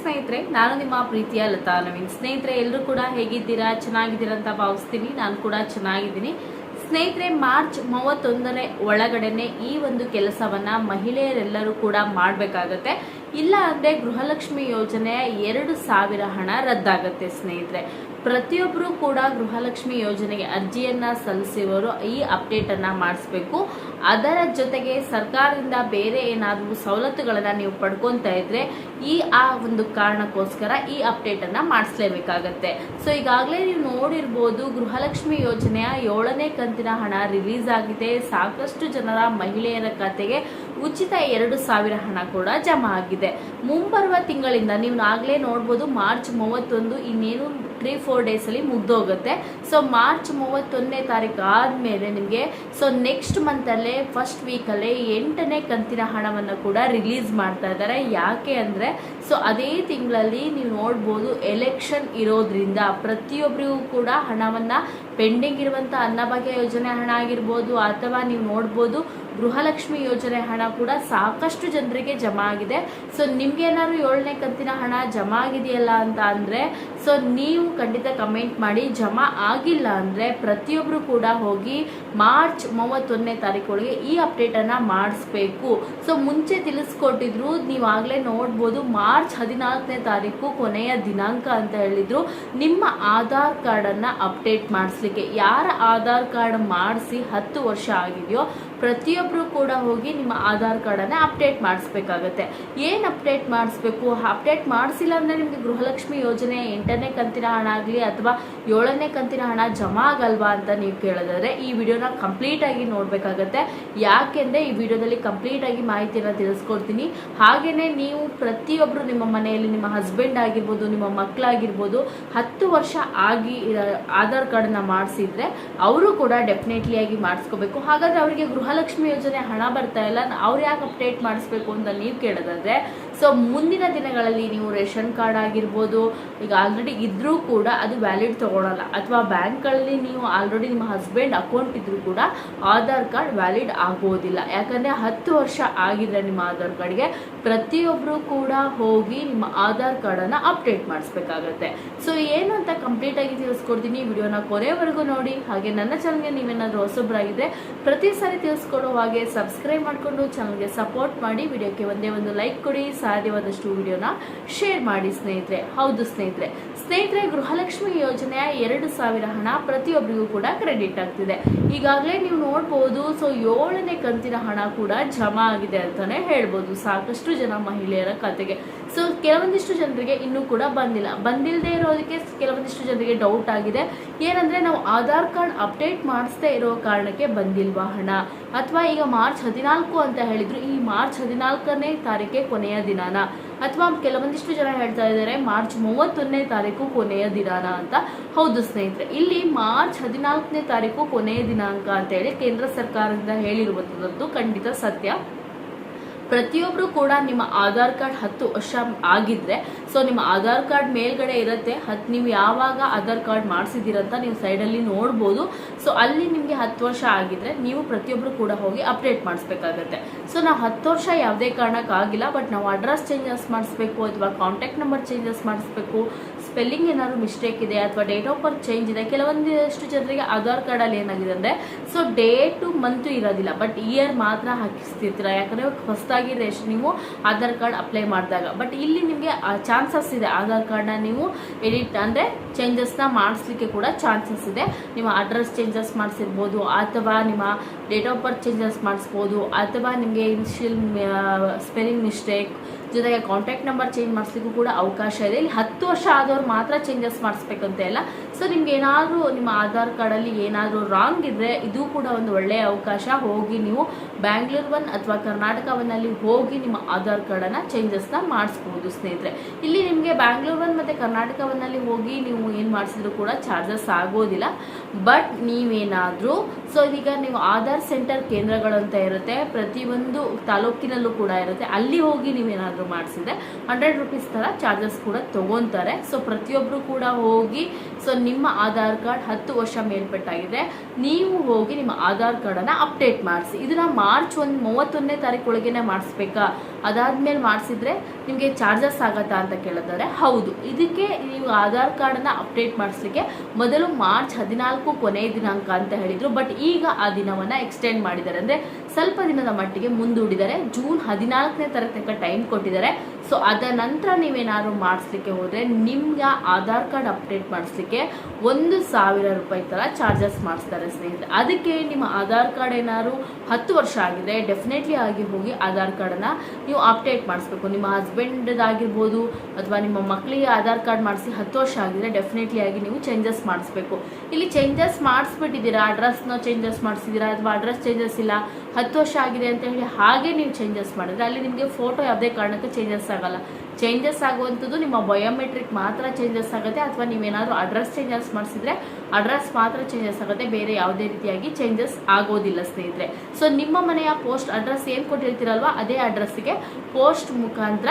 ಸ್ನೇಹಿತರೆ, ನಾನು ನಿಮ್ಮ ಪ್ರೀತಿಯ ಲತಾ ನವೀನ್. ಸ್ನೇಹಿತರೆ, ಎಲ್ಲರೂ ಕೂಡ ಹೇಗಿದ್ದೀರಾ? ಚೆನ್ನಾಗಿದ್ದೀರಾ ಅಂತ ಭಾವಿಸ್ತೀನಿ. ನಾನು ಕೂಡ ಚೆನ್ನಾಗಿದ್ದೀನಿ. ಸ್ನೇಹಿತರೆ, ಮಾರ್ಚ್ ಮೂವತ್ತೊಂದನೇ ಒಳಗಡೆನೆ ಈ ಒಂದು ಕೆಲಸವನ್ನ ಮಹಿಳೆಯರೆಲ್ಲರೂ ಕೂಡ ಮಾಡಬೇಕಾಗತ್ತೆ. ಇಲ್ಲ ಅಂದ್ರೆ ಗೃಹಲಕ್ಷ್ಮಿ ಯೋಜನೆ ಎರಡು ಸಾವಿರ ಹಣ ರದ್ದಾಗತ್ತೆ ಸ್ನೇಹಿತರೆ. ಪ್ರತಿಯೊಬ್ಬರು ಕೂಡ ಗೃಹಲಕ್ಷ್ಮಿ ಯೋಜನೆಗೆ ಅರ್ಜಿಯನ್ನ ಸಲ್ಲಿಸುವವರು ಈ ಅಪ್ಡೇಟ್ ಅನ್ನ ಮಾಡಿಸ್ಬೇಕು. ಅದರ ಜೊತೆಗೆ ಸರ್ಕಾರದಿಂದ ಬೇರೆ ಏನಾದರೂ ಸವಲತ್ತುಗಳನ್ನು ನೀವು ಪಡ್ಕೊತಾ ಇದ್ರೆ ಈ ಆ ಒಂದು ಕಾರಣಕ್ಕೋಸ್ಕರ ಈ ಅಪ್ಡೇಟ್ ಅನ್ನ ಮಾಡಿಸ್ಲೇಬೇಕಾಗತ್ತೆ. ಸೊ ಈಗಾಗಲೇ ನೀವು ನೋಡಿರ್ಬೋದು ಗೃಹಲಕ್ಷ್ಮಿ ಯೋಜನೆಯ ಏಳನೇ ಕಂತಿನ ಹಣ ರಿಲೀಸ್ ಆಗಿದೆ. ಸಾಕಷ್ಟು ಜನರ ಮಹಿಳೆಯರ ಖಾತೆಗೆ ಉಚಿತ ಎರಡು ಸಾವಿರ ಹಣ ಕೂಡ ಜಮಾ ಆಗಿದೆ. ಮುಂಬರುವ ತಿಂಗಳಿಂದ ನೀವು ಆಗಲೇ ನೋಡ್ಬೋದು, ಮಾರ್ಚ್ ಮೂವತ್ತೊಂದು ಇನ್ನೇನು ತ್ರೀ ಫೋರ್ ಡೇಸಲ್ಲಿ ಮುಗ್ದೋಗುತ್ತೆ. ಸೊ ಮಾರ್ಚ್ ಮೂವತ್ತೊಂದನೇ ತಾರೀಕು ಆದಮೇಲೆ ನಿಮಗೆ ಸೊ ನೆಕ್ಸ್ಟ್ ಮಂತಲ್ಲೇ ಫಸ್ಟ್ ವೀಕಲ್ಲೇ ಎಂಟನೇ ಕಂತಿನ ಹಣವನ್ನು ಕೂಡ ರಿಲೀಸ್ ಮಾಡ್ತಾ ಇದ್ದಾರೆ. ಯಾಕೆ ಅಂದರೆ ಸೊ ಅದೇ ತಿಂಗಳಲ್ಲಿ ನೀವು ನೋಡ್ಬೋದು ಎಲೆಕ್ಷನ್ ಇರೋದ್ರಿಂದ ಪ್ರತಿಯೊಬ್ಬರಿಗೂ ಕೂಡ ಹಣವನ್ನು ಪೆಂಡಿಂಗ್ ಇರುವಂಥ ಅನ್ನಭಾಗ್ಯ ಯೋಜನೆ ಹಣ ಆಗಿರ್ಬೋದು, ಅಥವಾ ನೀವು ನೋಡ್ಬೋದು ಗೃಹಲಕ್ಷ್ಮಿ ಯೋಜನೆ ಹಣ ಕೂಡ ಸಾಕಷ್ಟು ಜನರಿಗೆ ಜಮಾ ಆಗಿದೆ. ಸೊ ನಿಮ್ಗೆ ಏನಾದ್ರು ಏಳನೇ ಕಂತಿನ ಹಣ ಜಮಾ ಆಗಿದೆಯಲ್ಲ ಅಂತ ಅಂದರೆ ಸೊ ನೀವು ಖಂಡಿತ ಕಮೆಂಟ್ ಮಾಡಿ, ಜಮಾ ಆಗಿಲ್ಲ ಅಂದರೆ ಪ್ರತಿಯೊಬ್ಬರು ಕೂಡ ಹೋಗಿ ಮಾರ್ಚ್ ಮೂವತ್ತೊಂದನೇ ತಾರೀಕೊಳಗೆ ಈ ಅಪ್ಡೇಟನ್ನು ಮಾಡಿಸ್ಬೇಕು. ಸೊ ಮುಂಚೆ ತಿಳಿಸ್ಕೊಟ್ಟಿದ್ರು ಆಗ್ಲೇ ನೋಡ್ಬೋದು ಮಾರ್ಚ್ ಹದಿನಾಲ್ಕನೇ ತಾರೀಕು ಕೊನೆಯ ದಿನಾಂಕ ಅಂತ ಹೇಳಿದ್ರು. ನಿಮ್ಮ ಆಧಾರ್ ಕಾರ್ಡನ್ನು ಅಪ್ಡೇಟ್ ಮಾಡಿಸ್ಲಿಕ್ಕೆ. ಯಾರ ಆಧಾರ್ ಕಾರ್ಡ್ ಮಾಡಿಸಿ ಹತ್ತು ವರ್ಷ ಆಗಿದೆಯೋ ಪ್ರತಿಯೊಬ್ಬರು ಕೂಡ ಹೋಗಿ ನಿಮ್ಮ ಆಧಾರ್ ಕಾರ್ಡನ್ನು ಅಪ್ಡೇಟ್ ಮಾಡಿಸ್ಬೇಕಾಗತ್ತೆ. ಏನು ಅಪ್ಡೇಟ್ ಮಾಡಿಸ್ಬೇಕು? ಅಪ್ಡೇಟ್ ಮಾಡಿಸಿಲ್ಲ ಅಂದರೆ ನಿಮಗೆ ಗೃಹಲಕ್ಷ್ಮಿ ಯೋಜನೆ ಎಂಟನೇ ಕಂತಿನ ಹಣ ಆಗಲಿ ಅಥವಾ ಏಳನೇ ಕಂತಿನ ಹಣ ಜಮಾ ಆಗಲ್ವಾ ಅಂತ ನೀವು ಕೇಳೋದಾದರೆ ಈ ವಿಡಿಯೋನ ಕಂಪ್ಲೀಟಾಗಿ ನೋಡಬೇಕಾಗತ್ತೆ. ಯಾಕೆಂದರೆ ಈ ವಿಡಿಯೋದಲ್ಲಿ ಕಂಪ್ಲೀಟಾಗಿ ಮಾಹಿತಿಯನ್ನು ತಿಳಿಸ್ಕೊಡ್ತೀನಿ. ಹಾಗೆಯೇ ನೀವು ಪ್ರತಿಯೊಬ್ಬರು ನಿಮ್ಮ ಮನೆಯಲ್ಲಿ ನಿಮ್ಮ ಹಸ್ಬೆಂಡ್ ಆಗಿರ್ಬೋದು, ನಿಮ್ಮ ಮಕ್ಕಳಾಗಿರ್ಬೋದು ಹತ್ತು ವರ್ಷ ಆಗಿ ಆಧಾರ್ ಕಾರ್ಡನ್ನ ಮಾಡಿಸಿದರೆ ಅವರು ಕೂಡ ಡೆಫಿನೆಟ್ಲಿ ಆಗಿ ಮಾಡಿಸ್ಕೋಬೇಕು. ಹಾಗಾದರೆ ಅವರಿಗೆ ಗೃಹಲಕ್ಷ್ಮಿ ಯೋಜನೆ ಹಣ ಬರ್ತಾ ಇಲ್ಲ ಅವ್ರು ಯಾಕೆ ಅಪ್ಡೇಟ್ ಮಾಡಿಸ್ಬೇಕು ಅಂತ ನೀವು ಕೇಳೋದಾದ್ರೆ ಸೊ ಮುಂದಿನ ದಿನಗಳಲ್ಲಿ ನೀವು ರೇಷನ್ ಕಾರ್ಡ್ ಆಗಿರ್ಬೋದು, ಈಗ ಆಲ್ರೆಡಿ ಇದ್ರೂ ಕೂಡ ಅದು ವ್ಯಾಲಿಡ್ ತೊಗೊಳಲ್ಲ. ಅಥವಾ ಬ್ಯಾಂಕ್ಗಳಲ್ಲಿ ನೀವು ಆಲ್ರೆಡಿ ನಿಮ್ಮ ಹಸ್ಬೆಂಡ್ ಅಕೌಂಟ್ ಇದ್ರೂ ಕೂಡ ಆಧಾರ್ ಕಾರ್ಡ್ ವ್ಯಾಲಿಡ್ ಆಗೋದಿಲ್ಲ. ಯಾಕಂದರೆ ಹತ್ತು ವರ್ಷ ಆಗಿದ್ರೆ ನಿಮ್ಮ ಆಧಾರ್ ಕಾರ್ಡ್ಗೆ ಪ್ರತಿಯೊಬ್ಬರು ಕೂಡ ಹೋಗಿ ನಿಮ್ಮ ಆಧಾರ್ ಕಾರ್ಡನ್ನು ಅಪ್ಡೇಟ್ ಮಾಡಿಸ್ಬೇಕಾಗತ್ತೆ. ಸೊ ಏನು ಅಂತ ಕಂಪ್ಲೀಟಾಗಿ ತಿಳಿಸ್ಕೊಡ್ತೀನಿ. ವಿಡಿಯೋನ ಕೊನೆವರೆಗೂ ನೋಡಿ. ಹಾಗೆ ನನ್ನ ಚಾನಲ್ಗೆ ನೀವೇನಾದರೂ ಹೊಸೊಬ್ಬರಾಗಿದ್ದರೆ ಪ್ರತಿ ಸಾರಿ ತಿಳಿಸ್ಕೊಡೋ ಹಾಗೆ ಸಬ್ಸ್ಕ್ರೈಬ್ ಮಾಡಿಕೊಂಡು ಚಾನಲ್ಗೆ ಸಪೋರ್ಟ್ ಮಾಡಿ. ವಿಡಿಯೋಕ್ಕೆ ಒಂದೇ ಒಂದು ಲೈಕ್ ಕೊಡಿ. ಸಾಧ್ಯವಾದಷ್ಟು ವಿಡಿಯೋನ ಶೇರ್ ಮಾಡಿ ಸ್ನೇಹಿತರೆ. ಹೌದು ಸ್ನೇಹಿತರೆ ಸ್ನೇಹಿತರೆ, ಗೃಹಲಕ್ಷ್ಮಿ ಯೋಜನೆಯ ಎರಡು ಸಾವಿರ ಹಣ ಪ್ರತಿಯೊಬ್ಬರಿಗೂ ಕೂಡ ಕ್ರೆಡಿಟ್ ಆಗ್ತಿದೆ. ಈಗಾಗಲೇ ನೀವು ನೋಡ್ಬೋದು, ಸೊ ಏಳನೇ ಕಂತಿನ ಹಣ ಕೂಡ ಜಮಾ ಆಗಿದೆ ಅಂತಾನೆ ಹೇಳ್ಬೋದು ಸಾಕಷ್ಟು ಜನ ಮಹಿಳೆಯರ ಖಾತೆಗೆ. ಸೊ ಕೆಲವೊಂದಿಷ್ಟು ಜನರಿಗೆ ಇನ್ನೂ ಕೂಡ ಬಂದಿಲ್ಲ. ಬಂದಿಲ್ಲದೆ ಇರೋದಕ್ಕೆ ಕೆಲವೊಂದಿಷ್ಟು ಜನರಿಗೆ ಡೌಟ್ ಆಗಿದೆ. ಏನಂದರೆ ನಾವು ಆಧಾರ್ ಕಾರ್ಡ್ ಅಪ್ಡೇಟ್ ಮಾಡಿಸ್ದೇ ಇರೋ ಕಾರಣಕ್ಕೆ ಬಂದಿಲ್ವಾ ಹಣ? ಅಥವಾ ಈಗ ಮಾರ್ಚ್ ಹದಿನಾಲ್ಕು ಅಂತ ಹೇಳಿದ್ರು, ಈ ಮಾರ್ಚ್ ಹದಿನಾಲ್ಕನೇ ತಾರೀಕೆ ಕೊನೆಯ ದಿನಾನ? ಅಥವಾ ಕೆಲವೊಂದಿಷ್ಟು ಜನ ಹೇಳ್ತಾ ಇದ್ದಾರೆ, ಮಾರ್ಚ್ ಮೂವತ್ತೊಂದನೇ ತಾರೀಕು ಕೊನೆಯ ದಿನಾನ ಅಂತ? ಹೌದು ಸ್ನೇಹಿತರೆ, ಇಲ್ಲಿ ಮಾರ್ಚ್ ಹದಿನಾಲ್ಕನೇ ತಾರೀಕು ಕೊನೆಯ ದಿನಾಂಕ ಅಂತ ಹೇಳಿ ಕೇಂದ್ರ ಸರ್ಕಾರದಿಂದ ಹೇಳಿರುವಂಥದ್ದು ಖಂಡಿತ ಸತ್ಯ. ಪ್ರತಿಯೊಬ್ಬರು ಕೂಡ ನಿಮ್ಮ ಆಧಾರ್ ಕಾರ್ಡ್ ಹತ್ತು ವರ್ಷ ಆಗಿದ್ರೆ ಸೊ ನಿಮ್ಮ ಆಧಾರ್ ಕಾರ್ಡ್ ಮೇಲ್ಗಡೆ ಇರುತ್ತೆ. ಹತ್ತು ನೀವು ಯಾವಾಗ ಆಧಾರ್ ಕಾರ್ಡ್ ಮಾಡಿಸಿದ್ದೀರಂತ ನೀವು ಸೈಡಲ್ಲಿ ನೋಡ್ಬೋದು. ಸೊ ಅಲ್ಲಿ ನಿಮಗೆ ಹತ್ತು ವರ್ಷ ಆಗಿದ್ರೆ ನೀವು ಪ್ರತಿಯೊಬ್ಬರು ಕೂಡ ಹೋಗಿ ಅಪ್ಡೇಟ್ ಮಾಡಿಸ್ಬೇಕಾಗತ್ತೆ. ಸೊ ನಾವು ಹತ್ತು ವರ್ಷ ಯಾವುದೇ ಕಾರಣಕ್ಕಾಗಿಲ್ಲ ಬಟ್ ನಾವು ಅಡ್ರೆಸ್ ಚೇಂಜಸ್ ಮಾಡಿಸ್ಬೇಕು, ಅಥವಾ ಕಾಂಟ್ಯಾಕ್ಟ್ ನಂಬರ್ ಚೇಂಜಸ್ ಮಾಡಿಸ್ಬೇಕು ಸ್ಪೆಲ್ಲಿಂಗ್ ಏನಾದ್ರು ಮಿಸ್ಟೇಕ್ ಇದೆ, ಅಥವಾ ಡೇಟ್ ಆಫ್ ಬರ್ತ್ ಚೇಂಜ್ ಇದೆ, ಕೆಲವೊಂದಿಷ್ಟು ಜನರಿಗೆ ಆಧಾರ್ ಕಾರ್ಡಲ್ಲಿ ಏನಾಗಿದೆ ಅಂದರೆ ಸೊ ಡೇಟು ಮಂತು ಇರೋದಿಲ್ಲ ಬಟ್ ಇಯರ್ ಮಾತ್ರ ಹಾಕಿಸ್ತಿರ್ತೀರ. ಯಾಕಂದರೆ ಹೊಸದಾಗಿ ರೇಷನ್ ನೀವು ಆಧಾರ್ ಕಾರ್ಡ್ ಅಪ್ಲೈ ಮಾಡಿದಾಗ. ಬಟ್ ಇಲ್ಲಿ ನಿಮಗೆ ಚಾನ್ಸಸ್ ಇದೆ. ಆಧಾರ್ ಕಾರ್ಡ್ನ ನೀವು ಎಡಿಟ್ ಅಂದರೆ ಚೇಂಜಸ್ನ ಮಾಡಿಸ್ಲಿಕ್ಕೆ ಕೂಡ ಚಾನ್ಸಸ್ ಇದೆ. ನಿಮ್ಮ ಅಡ್ರೆಸ್ ಚೇಂಜಸ್ ಮಾಡಿಸಿರ್ಬೋದು, ಅಥವಾ ನಿಮ್ಮ ಡೇಟ್ ಆಫ್ ಬರ್ತ್ ಚೇಂಜಸ್ ಮಾಡಿಸ್ಬೋದು, ಅಥವಾ ನಿಮಗೆ ಇನ್ಶಿಯಲ್ ಸ್ಪೆಲ್ಲಿಂಗ್ ಮಿಸ್ಟೇಕ್ ಜೊತೆಗೆ ಕಾಂಟ್ಯಾಕ್ಟ್ ನಂಬರ್ ಚೇಂಜ್ ಮಾಡಿಸ್ಲಿಕ್ಕೂ ಕೂಡ ಅವಕಾಶ ಇದೆ. ಇಲ್ಲಿ ಹತ್ತು ವರ್ಷ ಆದವ್ರು ಮಾತ್ರ ಚೇಂಜಸ್ ಮಾಡಿಸ್ಬೇಕಂತ ಇಲ್ಲ. ಸೊ, ನಿಮ್ಗೆ ಏನಾದರೂ ನಿಮ್ಮ ಆಧಾರ್ ಕಾರ್ಡಲ್ಲಿ ಏನಾದರೂ ರಾಂಗ್ ಇದ್ದರೆ ಇದು ಕೂಡ ಒಂದು ಒಳ್ಳೆಯ ಅವಕಾಶ. ಹೋಗಿ ನೀವು ಬ್ಯಾಂಗ್ಳೂರ್ ಒನ್ ಅಥವಾ ಕರ್ನಾಟಕ ಒನ್ನಲ್ಲಿ ಹೋಗಿ ನಿಮ್ಮ ಆಧಾರ್ ಕಾರ್ಡನ್ನು ಚೇಂಜಸ್ನ ಮಾಡಿಸ್ಬೋದು ಸ್ನೇಹಿತರೆ. ಇಲ್ಲಿ ನಿಮಗೆ ಬ್ಯಾಂಗ್ಳೂರ್ ಒನ್ ಮತ್ತು ಕರ್ನಾಟಕ ಒನ್ನಲ್ಲಿ ಹೋಗಿ ನೀವು ಏನು ಮಾಡಿಸಿದ್ರು ಕೂಡ ಚಾರ್ಜಸ್ ಆಗೋದಿಲ್ಲ. ಬಟ್ ನೀವೇನಾದರೂ, ಸೊ, ಇದೀಗ ನೀವು ಆಧಾರ್ ಸೆಂಟರ್ ಕೇಂದ್ರಗಳು ಅಂತ ಇರುತ್ತೆ. ಪ್ರತಿಯೊಂದು ತಾಲೂಕಿನಲ್ಲೂ ಕೂಡ ಇರುತ್ತೆ. ಅಲ್ಲಿ ಹೋಗಿ ನೀವೇನಾದರೂ ಮಾಡಿಸಿದ್ರೆ ಹಂಡ್ರೆಡ್ ರುಪೀಸ್ ಥರ ಚಾರ್ಜಸ್ ಕೂಡ ತೊಗೊತಾರೆ. ಸೊ ಪ್ರತಿಯೊಬ್ಬರು ಕೂಡ ಹೋಗಿ ಸೊ ನಿಮ್ಮ ಆಧಾರ್ ಕಾರ್ಡ್ ಹತ್ತು ವರ್ಷ ಮೇಲ್ಪಟ್ಟಾಗಿದೆ. ನೀವು ಹೋಗಿ ನಿಮ್ಮ ಆಧಾರ್ ಕಾರ್ಡನ್ನು ಅಪ್ಡೇಟ್ ಮಾಡಿಸಿ. ಇದನ್ನು ಮಾರ್ಚ್ ಒಂದು, ಮೂವತ್ತೊಂದನೇ ತಾರೀಕು ಒಳಗೇನೆ ಮಾಡಿಸ್ಬೇಕಾ? ಅದಾದ್ಮೇಲೆ ಮಾಡಿಸಿದ್ರೆ ನಿಮಗೆ ಚಾರ್ಜಸ್ ಆಗತ್ತಾ ಅಂತ ಕೇಳಿದ್ದಾರೆ ಹೌದು. ಇದಕ್ಕೆ ನೀವು ಆಧಾರ್ ಕಾರ್ಡನ್ನು ಅಪ್ಡೇಟ್ ಮಾಡಿಸ್ಲಿಕ್ಕೆ ಮೊದಲು ಮಾರ್ಚ್ ಹದಿನಾಲ್ಕು ಕೊನೆಯ ದಿನಾಂಕ ಅಂತ ಹೇಳಿದರು. ಬಟ್ ಈಗ ಆ ದಿನವನ್ನು ಎಕ್ಸ್ಟೆಂಡ್ ಮಾಡಿದ್ದಾರೆ. ಅಂದರೆ ಸ್ವಲ್ಪ ದಿನದ ಮಟ್ಟಿಗೆ ಮುಂದೂಡಿದರೆ ಜೂನ್ ಹದಿನಾಲ್ಕನೇ ತಾರೀಕು ತನಕ ಟೈಮ್ ಕೊಟ್ಟಿದ್ದಾರೆ. ಸೊ ಅದ ನಂತರ ನೀವೇನಾದ್ರು ಮಾಡಿಸ್ಲಿಕ್ಕೆ ಹೋದರೆ ನಿಮ್ಗೆ ಆಧಾರ್ ಕಾರ್ಡ್ ಅಪ್ಡೇಟ್ ಮಾಡಿಸ್ಲಿಕ್ಕೆ ಒಂದು ಸಾವಿರ ರೂಪಾಯಿ ಥರ ಚಾರ್ಜಸ್ ಮಾಡಿಸ್ತಾರೆ ಸ್ನೇಹಿತರೆ. ಅದಕ್ಕೆ ನಿಮ್ಮ ಆಧಾರ್ ಕಾರ್ಡ್ ಏನಾದ್ರು ಹತ್ತು ವರ್ಷ ಆಗಿದೆ ಡೆಫಿನೆಟ್ಲಿ ಆಗಿ ಹೋಗಿ ಆಧಾರ್ ಕಾರ್ಡನ್ನು ನೀವು ಅಪ್ಡೇಟ್ ಮಾಡಿಸ್ಬೇಕು. ನಿಮ್ಮ ಹಸ್ಬೆಂಡ್ದಾಗಿರ್ಬೋದು ಅಥವಾ ನಿಮ್ಮ ಮಕ್ಕಳಿಗೆ ಆಧಾರ್ ಕಾರ್ಡ್ ಮಾಡಿಸಿ ಹತ್ತು ವರ್ಷ ಆಗಿದೆ ಡೆಫಿನೆಟ್ಲಿ ಆಗಿ ನೀವು ಚೇಂಜಸ್ ಮಾಡಿಸ್ಬೇಕು. ಇಲ್ಲಿ ಚೇಂಜಸ್ ಮಾಡಿಸ್ಬಿಟ್ಟಿದ್ದೀರಾ? ಅಡ್ರೆಸ್ನ ಚೇಂಜಸ್ ಮಾಡಿಸಿದ್ದೀರಾ? ಅಥವಾ ಅಡ್ರೆಸ್ ಚೇಂಜಸ್ ಇಲ್ಲ? ಹತ್ತು ವರ್ಷ ಆಗಿದೆ ಅಂತ ಹೇಳಿ ಹಾಗೆ ನೀವು ಚೇಂಜಸ್ ಮಾಡಿದ್ರೆ ಅಲ್ಲಿ ನಿಮಗೆ ಫೋಟೋ ಯಾವುದೇ ಕಾರಣಕ್ಕೆ ಚೇಂಜಸ್ ಆಗಲ್ಲ. ಚೇಂಜಸ್ ಆಗುವಂಥದ್ದು ನಿಮ್ಮ ಬಯೋಮೆಟ್ರಿಕ್ ಮಾತ್ರ ಚೇಂಜಸ್ ಆಗುತ್ತೆ ಅಥವಾ ನೀವೇನಾದರೂ ಅಡ್ರೆಸ್ ಚೇಂಜಸ್ ಮಾಡಿಸಿದ್ರೆ ಅಡ್ರೆಸ್ ಮಾತ್ರ ಚೇಂಜಸ್ ಆಗುತ್ತೆ, ಬೇರೆ ಯಾವುದೇ ರೀತಿಯಾಗಿ ಚೇಂಜಸ್ ಆಗೋದಿಲ್ಲ ಸ್ನೇಹಿತರೆ. ಸೊ ನಿಮ್ಮ ಮನೆಯ ಪೋಸ್ಟ್ ಅಡ್ರೆಸ್ ಏನು ಕೊಟ್ಟಿರ್ತೀರಲ್ವ, ಅದೇ ಅಡ್ರೆಸ್ಸಿಗೆ ಪೋಸ್ಟ್ ಮುಖಾಂತರ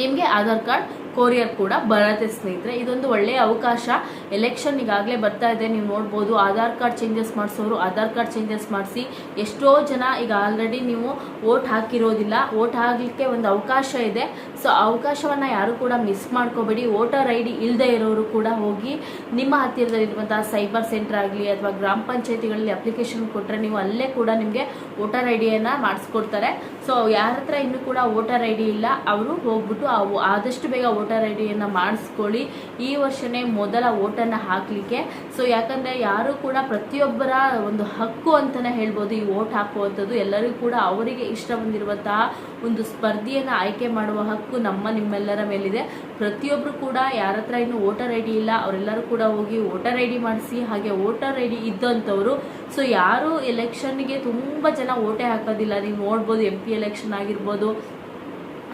ನಿಮಗೆ ಆಧಾರ್ ಕಾರ್ಡ್ ಕೊರಿಯರ್ ಕೂಡ ಬರುತ್ತೆ ಸ್ನೇಹಿತರೆ. ಇದೊಂದು ಒಳ್ಳೆಯ ಅವಕಾಶ. ಎಲೆಕ್ಷನ್ ಈಗಾಗಲೇ ಬರ್ತಾ ಇದೆ, ನೀವು ನೋಡ್ಬೋದು. ಆಧಾರ್ ಕಾರ್ಡ್ ಚೇಂಜಸ್ ಮಾಡಿಸೋರು ಆಧಾರ್ ಕಾರ್ಡ್ ಚೇಂಜಸ್ ಮಾಡಿಸಿ ಎಷ್ಟೋ ಜನ ಈಗ ಆಲ್ರೆಡಿ ನೀವು ವೋಟ್ ಹಾಕಿರೋದಿಲ್ಲ. ವೋಟ್ ಹಾಕಲಿಕ್ಕೆ ಒಂದು ಅವಕಾಶ ಇದೆ. ಸೊ ಅವಕಾಶವನ್ನು ಯಾರು ಕೂಡ ಮಿಸ್ ಮಾಡ್ಕೋಬೇಡಿ. ವೋಟರ್ ಐ ಡಿ ಇಲ್ಲದೆ ಇರೋರು ಕೂಡ ಹೋಗಿ ನಿಮ್ಮ ಹತ್ತಿರದಲ್ಲಿರುವಂತಹ ಸೈಬರ್ ಸೆಂಟರ್ ಆಗಲಿ ಅಥವಾ ಗ್ರಾಮ ಪಂಚಾಯತಿಗಳಲ್ಲಿ ಅಪ್ಲಿಕೇಶನ್ ಕೊಟ್ಟರೆ ನೀವು ಅಲ್ಲೇ ಕೂಡ ನಿಮಗೆ ವೋಟರ್ ಐ ಡಿಯನ್ನು ಮಾಡಿಸ್ಕೊಡ್ತಾರೆ. ಸೊ ಯಾರ ಹತ್ರ ಇನ್ನೂ ಕೂಡ ವೋಟರ್ ಐ ಡಿ ಇಲ್ಲ, ಅವರು ಹೋಗ್ಬಿಟ್ಟು ಆದಷ್ಟು ಬೇಗ ವೋಟರ್ ಐ ಡಿಯನ್ನು ಮಾಡಿಸ್ಕೊಳ್ಳಿ. ಈ ವರ್ಷನೇ ಮೊದಲ ವೋಟನ್ನು ಹಾಕಲಿಕ್ಕೆ. ಸೊ ಯಾಕಂದರೆ ಯಾರು ಕೂಡ ಪ್ರತಿಯೊಬ್ಬರ ಒಂದು ಹಕ್ಕು ಅಂತಲೇ ಹೇಳ್ಬೋದು ಈ ವೋಟ್ ಹಾಕುವಂಥದ್ದು. ಎಲ್ಲರಿಗೂ ಕೂಡ ಅವರಿಗೆ ಇಷ್ಟ ಬಂದಿರುವಂತಹ ಒಂದು ಸ್ಪರ್ಧೆಯನ್ನು ಆಯ್ಕೆ ಮಾಡುವ ಹಕ್ಕು ನಮ್ಮ ನಿಮ್ಮೆಲ್ಲರ ಮೇಲಿದೆ. ಪ್ರತಿಯೊಬ್ಬರು ಕೂಡ ಯಾರ ಹತ್ರ ಇನ್ನು ವೋಟರ್ ಐ ಇಲ್ಲ, ಅವರೆಲ್ಲರೂ ಕೂಡ ಹೋಗಿ ವೋಟರ್ ಐ ಮಾಡಿಸಿ, ಹಾಗೆ ವೋಟರ್ ಐ ಡಿ ಇದ್ದಂಥವರು. ಸೊ ಯಾರು ಎಲೆಕ್ಷನ್ಗೆ ತುಂಬ ಜನ ವೋಟೇ ಹಾಕೋದಿಲ್ಲ. ನೀವು ನೋಡ್ಬೋದು ಎಂ ಪಿ ಎಲೆಕ್ಷನ್ ಆಗಿರ್ಬೋದು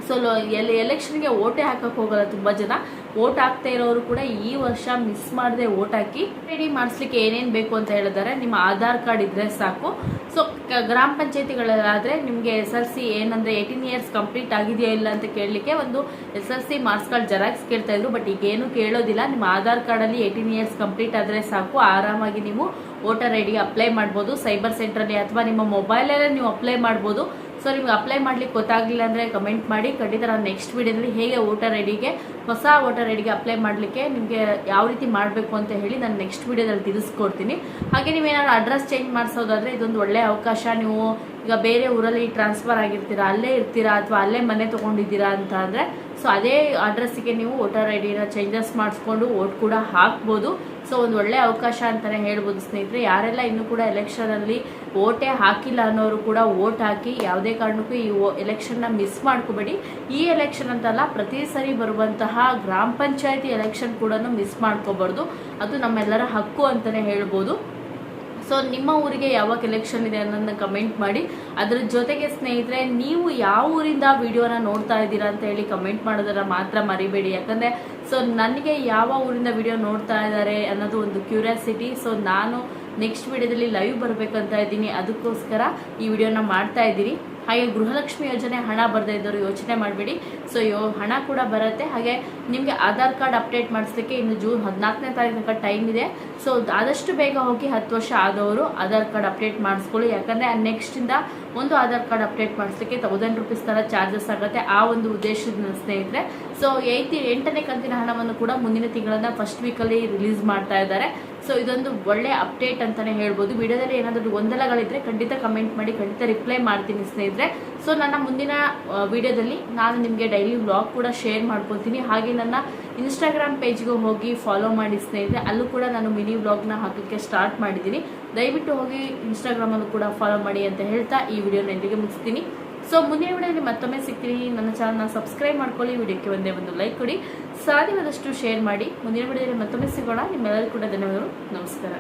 ಸೊ ಎಲ್ಲಿ ಎಲೆಕ್ಷನ್ಗೆ ಓಟೇ ಹಾಕಕ್ಕೆ ಹೋಗಲ್ಲ ತುಂಬ ಜನ. ಓಟ್ ಹಾಕ್ತಾ ಇರೋರು ಕೂಡ ಈ ವರ್ಷ ಮಿಸ್ ಮಾಡದೆ ಓಟ್ ಹಾಕಿ ರೆಡಿ ಮಾಡಿಸ್ಲಿಕ್ಕೆ ಏನೇನು ಬೇಕು ಅಂತ ಹೇಳಿದ್ದಾರೆ. ನಿಮ್ಮ ಆಧಾರ್ ಕಾರ್ಡ್ ಇದ್ರೆ ಸಾಕು. ಸೊ ಗ್ರಾಮ ಪಂಚಾಯತಿಗಳಲ್ಲಾದರೆ ನಿಮಗೆ ಎಸ್ ಎಲ್ ಸಿ ಏನಂದರೆ ಏಯ್ಟೀನ್ ಇಯರ್ಸ್ ಕಂಪ್ಲೀಟ್ ಆಗಿದೆಯಾ ಇಲ್ಲ ಅಂತ ಕೇಳಲಿಕ್ಕೆ ಒಂದು S L C marks card xerox ಕೇಳ್ತಾ ಇದ್ರು. ಬಟ್ ಈಗ ಏನು ಕೇಳೋದಿಲ್ಲ. ನಿಮ್ಮ ಆಧಾರ್ ಕಾರ್ಡಲ್ಲಿ ಏಯ್ಟೀನ್ ಇಯರ್ಸ್ ಕಂಪ್ಲೀಟ್ ಆದರೆ ಸಾಕು. ಆರಾಮಾಗಿ ನೀವು ವೋಟರ್ ಐ ಡಿಗೆ ಅಪ್ಲೈ ಮಾಡ್ಬೋದು. ಸೈಬರ್ ಸೆಂಟ್ರಲ್ಲಿ ಅಥವಾ ನಿಮ್ಮ ಮೊಬೈಲಲ್ಲೇ ನೀವು ಅಪ್ಲೈ ಮಾಡ್ಬೋದು. ಸೊ ನಿಮ್ಗೆ ಅಪ್ಲೈ ಮಾಡ್ಲಿಕ್ಕೆ ಗೊತ್ತಾಗಲಿಲ್ಲ ಅಂದರೆ ಕಮೆಂಟ್ ಮಾಡಿ. ಖಂಡಿತ ನಾನು ನೆಕ್ಸ್ಟ್ ವೀಡಿಯೋದಲ್ಲಿ ಹೇಗೆ ವೋಟರ್ ಐ ಡಿಗೆ ಹೊಸ ವೋಟರ್ ಐ ಡಿಗೆ ಅಪ್ಲೈ ಮಾಡಲಿಕ್ಕೆ ನಿಮಗೆ ಯಾವ ರೀತಿ ಮಾಡಬೇಕು ಅಂತ ಹೇಳಿ ನಾನು ನೆಕ್ಸ್ಟ್ ವೀಡಿಯೋದಲ್ಲಿ ತಿಳಿಸ್ಕೊಡ್ತೀನಿ. ಹಾಗೆ ನೀವೇನಾದ್ರು ಅಡ್ರೆಸ್ ಚೇಂಜ್ ಮಾಡಿಸೋದಾದರೆ ಇದೊಂದು ಒಳ್ಳೆಯ ಅವಕಾಶ. ನೀವು ಈಗ ಬೇರೆ ಊರಲ್ಲಿ ಟ್ರಾನ್ಸ್ಫರ್ ಆಗಿರ್ತೀರಾ, ಅಲ್ಲೇ ಇರ್ತೀರಾ ಅಥವಾ ಅಲ್ಲೇ ಮನೆ ತೊಗೊಂಡಿದ್ದೀರಾ ಅಂತ ಅಂದರೆ ಸೊ ಅದೇ ಅಡ್ರೆಸ್ಸಿಗೆ ನೀವು ವೋಟರ್ ಐ ಡಿನ ಚೇಂಜಸ್ ಮಾಡಿಸ್ಕೊಂಡು ವೋಟ್ ಕೂಡ ಹಾಕ್ಬೋದು. ಸೊ ಒಂದು ಒಳ್ಳೆ ಅವಕಾಶ ಅಂತಲೇ ಹೇಳ್ಬೋದು ಸ್ನೇಹಿತರೆ. ಯಾರೆಲ್ಲ ಇನ್ನೂ ಕೂಡ ಎಲೆಕ್ಷನಲ್ಲಿ ಓಟೇ ಹಾಕಿಲ್ಲ ಅನ್ನೋರು ಕೂಡ ಓಟ್ ಹಾಕಿ ಯಾವುದೇ ಕಾರಣಕ್ಕೂ ಈ ಎಲೆಕ್ಷನ್ನ ಮಿಸ್ ಮಾಡ್ಕೋಬೇಡಿ. ಈ ಎಲೆಕ್ಷನ್ ಅಂತಲ್ಲ ಪ್ರತಿ ಸರಿ ಬರುವಂತಹ ಗ್ರಾಮ ಪಂಚಾಯತಿ ಎಲೆಕ್ಷನ್ ಕೂಡ ಮಿಸ್ ಮಾಡ್ಕೋಬಾರ್ದು. ಅದು ನಮ್ಮೆಲ್ಲರ ಹಕ್ಕು ಅಂತಲೇ ಹೇಳ್ಬೋದು. ಸೊ ನಿಮ್ಮ ಊರಿಗೆ ಯಾವಾಗ ಎಲೆಕ್ಷನ್ ಇದೆ ಅನ್ನೋದನ್ನ ಕಮೆಂಟ್ ಮಾಡಿ. ಅದ್ರ ಜೊತೆಗೆ ಸ್ನೇಹಿತರೆ, ನೀವು ಯಾವ ಊರಿಂದ ವಿಡಿಯೋನ ನೋಡ್ತಾ ಇದ್ದೀರಾ ಅಂತ ಹೇಳಿ ಕಮೆಂಟ್ ಮಾಡೋದನ್ನ ಮಾತ್ರ ಮರಿಬೇಡಿ. ಯಾಕಂದರೆ ಸೊ ನನಗೆ ಯಾವ ಊರಿಂದ ವಿಡಿಯೋ ನೋಡ್ತಾ ಇದ್ದಾರೆ ಅನ್ನೋದು ಒಂದು ಕ್ಯೂರಿಯಾಸಿಟಿ ಸೊ ನಾನು ನೆಕ್ಸ್ಟ್ ವಿಡಿಯೋದಲ್ಲಿ ಲೈವ್ ಬರಬೇಕಂತ ಇದ್ದೀನಿ. ಅದಕ್ಕೋಸ್ಕರ ಈ ವಿಡಿಯೋನ ಮಾಡ್ತಾ ಇದ್ದೀನಿ ಹಾಗೆ ಗೃಹಲಕ್ಷ್ಮಿ ಯೋಜನೆ ಹಣ ಬರದೇ ಇದ್ದವರು ಯೋಚನೆ ಮಾಡಬೇಡಿ. ಸೊ ಯೋ, ಹಣ ಕೂಡ ಬರುತ್ತೆ. ಹಾಗೆ ನಿಮಗೆ ಆಧಾರ್ ಕಾರ್ಡ್ ಅಪ್ಡೇಟ್ ಮಾಡಿಸ್ಲಿಕ್ಕೆ ಇನ್ನು ಜೂನ್ ಹದಿನಾಲ್ಕನೇ ತಾರೀಕು ತನಕ ಟೈಮ್ ಇದೆ. ಸೊ ಆದಷ್ಟು ಬೇಗ ಹೋಗಿ ಹತ್ತು ವರ್ಷ ಆದವರು ಆಧಾರ್ ಕಾರ್ಡ್ ಅಪ್ಡೇಟ್ ಮಾಡಿಸ್ಕೊಳ್ಳಿ. ಯಾಕಂದರೆ ನೆಕ್ಸ್ಟಿಂದ ಒಂದು ಆಧಾರ್ ಕಾರ್ಡ್ ಅಪ್ಡೇಟ್ ಮಾಡಿಸ್ಲಿಕ್ಕೆ ತೌಸಂಡ್ ರುಪೀಸ್ ಥರ ಚಾರ್ಜಸ್ ಆಗುತ್ತೆ. ಆ ಒಂದು ಉದ್ದೇಶದ ಸ್ನೇಹಿತರೆ. ಸೊ ಏಯ್ತಿ, ಎಂಟನೇ ಕಂತಿನ ಹಣವನ್ನು ಕೂಡ ಮುಂದಿನ ತಿಂಗಳನ್ನ ಫಸ್ಟ್ ವೀಕಲ್ಲಿ ರಿಲೀಸ್ ಮಾಡ್ತಾ ಇದ್ದಾರೆ. ಸೊ ಇದೊಂದು ಒಳ್ಳೆ ಅಪ್ಡೇಟ್ ಅಂತಲೇ ಹೇಳ್ಬೋದು. ವಿಡಿಯೋದಲ್ಲಿ ಏನಾದರೂ ಗೊಂದಲಗಳಿದ್ರೆ ಖಂಡಿತ ಕಮೆಂಟ್ ಮಾಡಿ, ಖಂಡಿತ ರಿಪ್ಲೈ ಮಾಡ್ತೀನಿ ಸ್ನೇಹಿತರೆ. ಸೊ ನನ್ನ ಮುಂದಿನ ವಿಡಿಯೋದಲ್ಲಿ ನಾನು ನಿಮಗೆ ಡೈಲಿ ವ್ಲಾಗ್ ಕೂಡ ಶೇರ್ ಮಾಡ್ಕೊತೀನಿ ಹಾಗೆ ನನ್ನ ಇನ್ಸ್ಟಾಗ್ರಾಮ್ ಪೇಜ್ಗೆ ಹೋಗಿ ಫಾಲೋ ಮಾಡಿ ಸ್ನೇಹಿತರೆ, ಅಲ್ಲೂ ಕೂಡ ನಾನು ಮಿನಿ ವ್ಲಾಗ್ನ ಹಾಕೋಕ್ಕೆ ಸ್ಟಾರ್ಟ್ ಮಾಡಿದ್ದೀನಿ. ದಯವಿಟ್ಟು ಹೋಗಿ ಇನ್ಸ್ಟಾಗ್ರಾಮಲ್ಲೂ ಕೂಡ ಫಾಲೋ ಮಾಡಿ ಅಂತ ಹೇಳ್ತಾ ಈ ವಿಡಿಯೋನ ಇಲ್ಲಿಗೆ ಮುಗಿಸ್ತೀನಿ. ಸೊ ಮುಂದಿನ ವಿಡಿಯೋದಲ್ಲಿ ಮತ್ತೊಮ್ಮೆ ಸಿಗ್ತೀನಿ. ನನ್ನ ಚಾನಲ್ನ ಸಬ್ಸ್ಕ್ರೈಬ್ ಮಾಡ್ಕೊಳ್ಳಿ. ವಿಡಿಯೋಕ್ಕೆ ಒಂದೇ ಒಂದು ಲೈಕ್ ಕೊಡಿ. ಸಾಧ್ಯವಾದಷ್ಟು ಶೇರ್ ಮಾಡಿ. ಮುಂದಿನ ವಿಡಿಯೋದಲ್ಲಿ ಮತ್ತೊಮ್ಮೆ ಸಿಗೋಣ. ನಿಮ್ಮೆಲ್ಲರೂ ಕೂಡ ಧನ್ಯವಾದಗಳು. ನಮಸ್ಕಾರ.